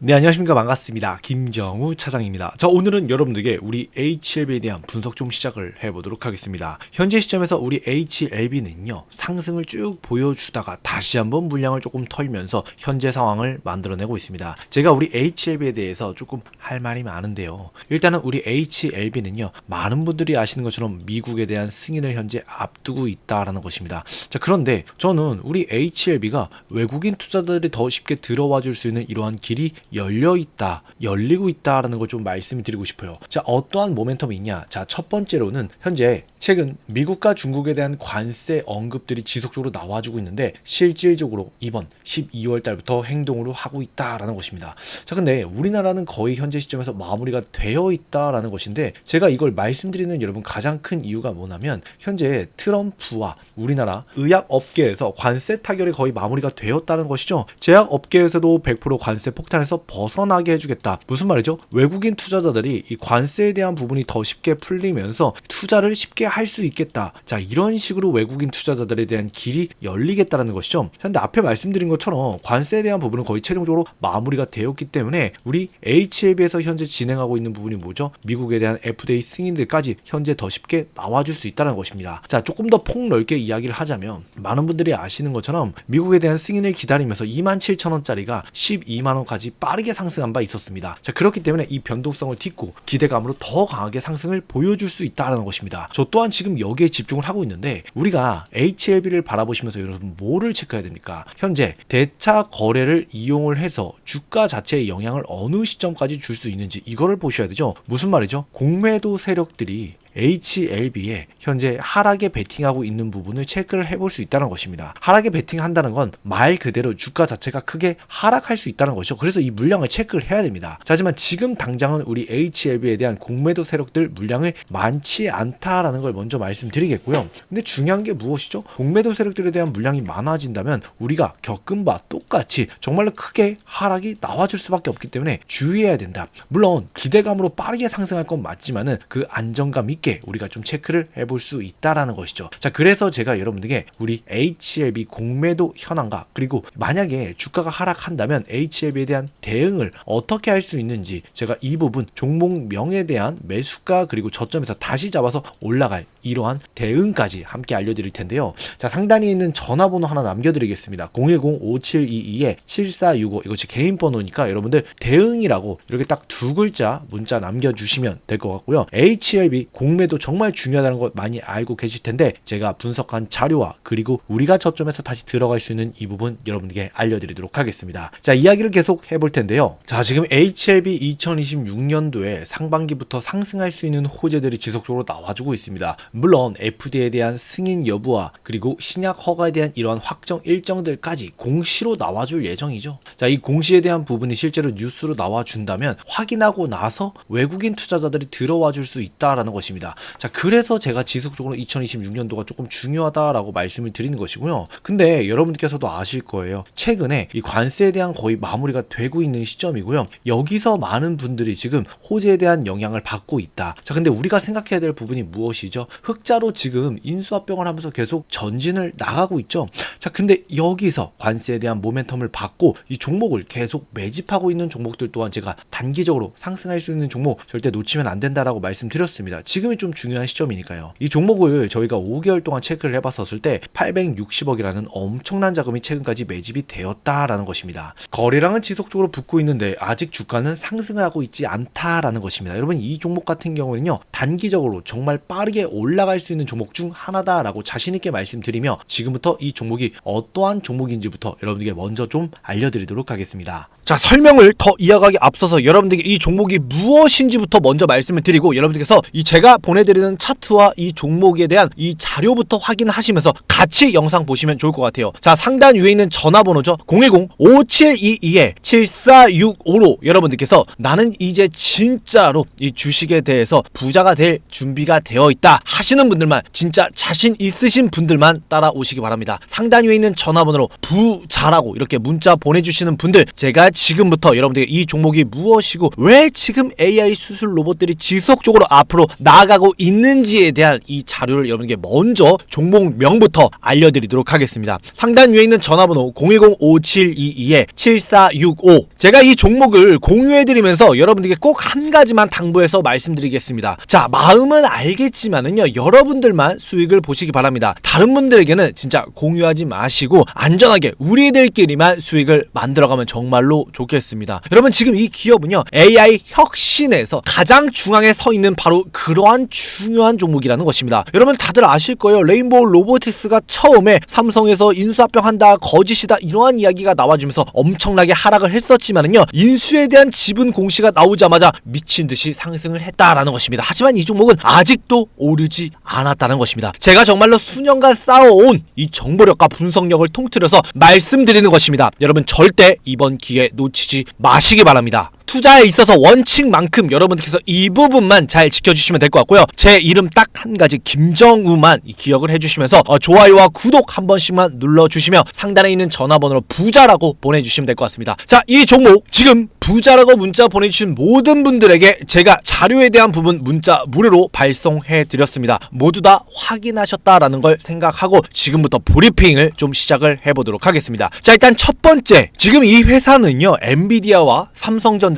네 안녕하십니까. 반갑습니다. 김정우 차장입니다. 자 오늘은 여러분들에게 우리 HLB에 대한 분석 좀 시작을 해보도록 하겠습니다. 현재 시점에서 우리 HLB는요 상승을 쭉 보여주다가 다시 한번 물량을 조금 털면서 현재 상황을 만들어내고 있습니다. 제가 우리 HLB에 대해서 조금 할 말이 많은데요. 일단은 우리 HLB는요 많은 분들이 아시는 것처럼 미국에 대한 승인을 현재 앞두고 있다라는 것입니다. 자 그런데 저는 우리 HLB가 외국인 투자들이 더 쉽게 들어와 줄 수 있는 이러한 길이 열려 있다, 열리고 있다라는 걸 좀 말씀을 드리고 싶어요. 자, 어떠한 모멘텀이 있냐? 자, 첫 번째로는 현재 최근 미국과 중국에 대한 관세 언급들이 지속적으로 나와주고 있는데 실질적으로 이번 12월 달부터 행동으로 하고 있다라는 것입니다. 자, 근데 우리나라는 거의 현재 시점에서 마무리가 되어 있다라는 것인데 제가 이걸 말씀드리는 여러분 가장 큰 이유가 뭐냐면 현재 트럼프와 우리나라 의약 업계에서 관세 타결이 거의 마무리가 되었다는 것이죠. 제약 업계에서도 100% 관세 폭탄에서 벗어나게 해주겠다. 무슨 말이죠? 외국인 투자자들이 이 관세에 대한 부분이 더 쉽게 풀리면서 투자를 쉽게 할 수 있겠다. 자, 이런 식으로 외국인 투자자들에 대한 길이 열리겠다라는 것이죠. 현재 앞에 말씀드린 것처럼 관세에 대한 부분은 거의 최종적으로 마무리가 되었기 때문에 우리 HLB에서 현재 진행하고 있는 부분이 뭐죠? 미국에 대한 FDA 승인들까지 현재 더 쉽게 나와줄 수 있다는 것입니다. 자, 조금 더 폭넓게 이야기를 하자면 많은 분들이 아시는 것처럼 미국에 대한 승인을 기다리면서 27,000원짜리가 12만원까지 빠 르게 상승한 바 있었습니다. 자, 그렇기 때문에 이 변동성을 딛고 기대감으로 더 강하게 상승을 보여줄 수 있다는 것입니다. 저 또한 지금 여기에 집중을 하고 있는데 우리가 HLB를 바라보시면서 여러분 뭐를 체크해야 됩니까? 현재 대차 거래를 이용을 해서 주가 자체의 영향을 어느 시점까지 줄 수 있는지 이거를 보셔야 되죠. 무슨 말이죠? 공매도 세력들이 HLB에 현재 하락에 베팅하고 있는 부분을 체크를 해볼 수 있다는 것입니다. 하락에 베팅한다는 건 말 그대로 주가 자체가 크게 하락할 수 있다는 것이죠. 그래서 이 물량을 체크를 해야 됩니다. 자, 하지만 지금 당장은 우리 HLB에 대한 공매도 세력들 물량을 많지 않다라는 걸 먼저 말씀드리겠고요. 근데 중요한 게 무엇이죠? 공매도 세력들에 대한 물량이 많아진다면 우리가 겪은 바 똑같이 정말로 크게 하락이 나와줄 수밖에 없기 때문에 주의해야 된다. 물론 기대감으로 빠르게 상승할 건 맞지만은 그 안정감 있게 우리가 좀 체크를 해볼 수 있다라는 것이죠. 자, 그래서 제가 여러분들에게 우리 HLB 공매도 현황과 그리고 만약에 주가가 하락한다면 HLB에 대한 대응을 어떻게 할 수 있는지 제가 이 부분 종목명에 대한 매수가 그리고 저점에서 다시 잡아서 올라갈 이러한 대응까지 함께 알려드릴 텐데요. 자, 상단에 있는 전화번호 하나 남겨드리겠습니다. 010-5722-7465 이거 제 개인 번호니까 여러분들 대응이라고 이렇게 딱 두 글자 문자 남겨주시면 될 것 같고요. HLB 공 매도 정말 중요하다는 거 많이 알고 계실 텐데 제가 분석한 자료와 그리고 우리가 저점에서 다시 들어갈 수 있는 이 부분 여러분에게 알려드리도록 하겠습니다. 자, 이야기를 계속 해볼 텐데요. 자, 지금 HLB 2026년도에 상반기부터 상승할 수 있는 호재들이 지속적으로 나와주고 있습니다. 물론 FDA에 대한 승인 여부와 그리고 신약 허가에 대한 이러한 확정 일정들까지 공시로 나와줄 예정이죠. 자, 이 공시에 대한 부분이 실제로 뉴스로 나와준다면 확인하고 나서 외국인 투자자들이 들어와 줄 수 있다라는 것입니다. 자, 그래서 제가 지속적으로 2026년도가 조금 중요하다라고 말씀을 드리는 것이고요. 근데 여러분께서도 아실 거예요. 최근에 이 관세에 대한 거의 마무리가 되고 있는 시점이고요. 여기서 많은 분들이 지금 호재에 대한 영향을 받고 있다. 자, 근데 우리가 생각해야 될 부분이 무엇이죠? 흑자로 지금 인수합병을 하면서 계속 전진을 나가고 있죠. 자, 근데 여기서 관세에 대한 모멘텀을 받고 이 종목을 계속 매집하고 있는 종목들 또한 제가 단기적으로 상승할 수 있는 종목 절대 놓치면 안 된다라고 말씀드렸습니다. 지금 이 좀 중요한 시점이니까요. 이 종목을 저희가 5개월 동안 체크를 해봤었을 때 860억이라는 엄청난 자금이 최근까지 매집이 되었다라는 것입니다. 거래량은 지속적으로 붙고 있는데 아직 주가는 상승을 하고 있지 않다라는 것입니다. 여러분 이 종목 같은 경우는요 단기적으로 정말 빠르게 올라갈 수 있는 종목 중 하나다라고 자신 있게 말씀드리며 지금부터 이 종목이 어떠한 종목인지부터 여러분들에게 먼저 좀 알려드리도록 하겠습니다. 자 설명을 더 이어가기 앞서서 여러분들에게 이 종목이 무엇인지부터 먼저 말씀을 드리고 여러분들께서 이 제가 보내드리는 차트와 이 종목에 대한 이 자료부터 확인하시면서 같이 영상 보시면 좋을 것 같아요. 자 상단 위에 있는 전화번호죠. 010-5722-7465로 여러분들께서 나는 이제 진짜로 이 주식에 대해서 부자가 될 준비가 되어 있다 하시는 분들만 진짜 자신 있으신 분들만 따라오시기 바랍니다. 상단 위에 있는 전화번호로 부자라고 이렇게 문자 보내주시는 분들 제가 지금부터 여러분들에게 이 종목이 무엇이고 왜 지금 AI 수술 로봇들이 지속적으로 앞으로 나아가 고 있는지에 대한 이 자료를 여러분께 먼저 종목명부터 알려드리도록 하겠습니다. 상단 위에 있는 전화번호 010-5722-7465 제가 이 종목을 공유해드리면서 여러분들에게 꼭한 가지만 당부해서 말씀드리겠습니다. 자 마음은 알겠지만은요 여러분들만 수익을 보시기 바랍니다. 다른 분들에게는 진짜 공유하지 마시고 안전하게 우리들끼리만 수익을 만들어가면 정말로 좋겠습니다. 여러분 지금 이 기업은요 AI 혁신에서 가장 중앙에 서 있는 바로 그러한 중요한 종목이라는 것입니다. 여러분 다들 아실 거예요. 레인보우 로보틱스가 처음에 삼성에서 인수합병한다 거짓이다 이러한 이야기가 나와주면서 엄청나게 하락을 했었지만은요 인수에 대한 지분 공시가 나오자마자 미친 듯이 상승을 했다라는 것입니다. 하지만 이 종목은 아직도 오르지 않았다는 것입니다. 제가 정말로 수년간 쌓아온 이 정보력과 분석력을 통틀어서 말씀드리는 것입니다. 여러분 절대 이번 기회 놓치지 마시기 바랍니다. 투자에 있어서 원칙만큼 여러분들께서 이 부분만 잘 지켜주시면 될 것 같고요. 제 이름 딱 한 가지 김정우만 기억을 해주시면서 어, 좋아요와 구독 한 번씩만 눌러주시면 상단에 있는 전화번호로 부자라고 보내주시면 될 것 같습니다. 자, 이 종목 지금 부자라고 문자 보내주신 모든 분들에게 제가 자료에 대한 부분 문자 무료로 발송해 드렸습니다. 모두 다 확인하셨다라는 걸 생각하고 지금부터 브리핑을 좀 시작을 해보도록 하겠습니다. 자, 일단 첫 번째 지금 이 회사는요 엔비디아와 삼성전자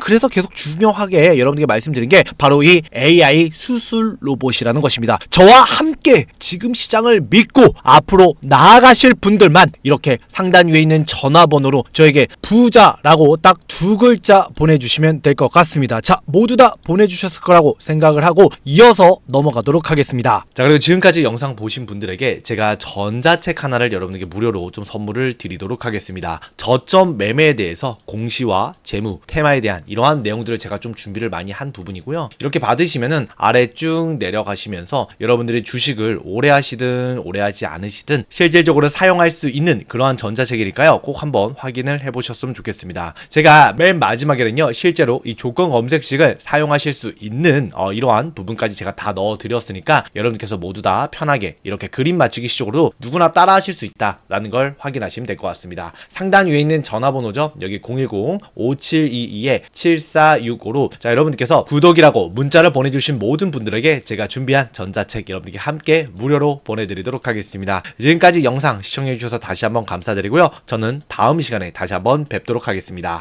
그래서 계속 중요하게 여러분들께 말씀드린 게 바로 이 AI 수술 로봇이라는 것입니다. 저와 함께 지금 시장을 믿고 앞으로 나아가실 분들만 이렇게 상단 위에 있는 전화번호로 저에게 부자라고 딱 두 글자 보내주시면 될 것 같습니다. 자, 모두 다 보내주셨을 거라고 생각을 하고 이어서 넘어가도록 하겠습니다. 자, 그리고 지금까지 영상 보신 분들에게 제가 전자책 하나를 여러분에게 무료로 좀 선물을 드리도록 하겠습니다. 저점 매매에 대해서 공시와 재무, 테마에 대한 이러한 내용들을 제가 좀 준비를 많이 한 부분이고요. 이렇게 받으시면은 아래 쭉 내려가시면서 여러분들이 주식을 오래 하시든 오래 하지 않으시든 실질적으로 사용할 수 있는 그러한 전자책이니까요. 꼭 한번 확인을 해보셨으면 좋겠습니다. 제가 맨 마지막에는요, 실제로 이 조건 검색식을 사용하실 수 있는 어, 이러한 부분까지 제가 다 넣어드렸으니까 여러분께서 모두 다 편하게 이렇게 그림 맞추기 식으로 누구나 따라 하실 수 있다라는 걸 확인하시면 될 것 같습니다. 상단 위에 있는 전화번호죠. 여기 010-5722-7465로 자 여러분들께서 구독이라고 문자를 보내주신 모든 분들에게 제가 준비한 전자책 여러분들께 함께 무료로 보내드리도록 하겠습니다. 지금까지 영상 시청해주셔서 다시 한번 감사드리고요. 저는 다음 시간에 다시 한번 뵙도록 하겠습니다.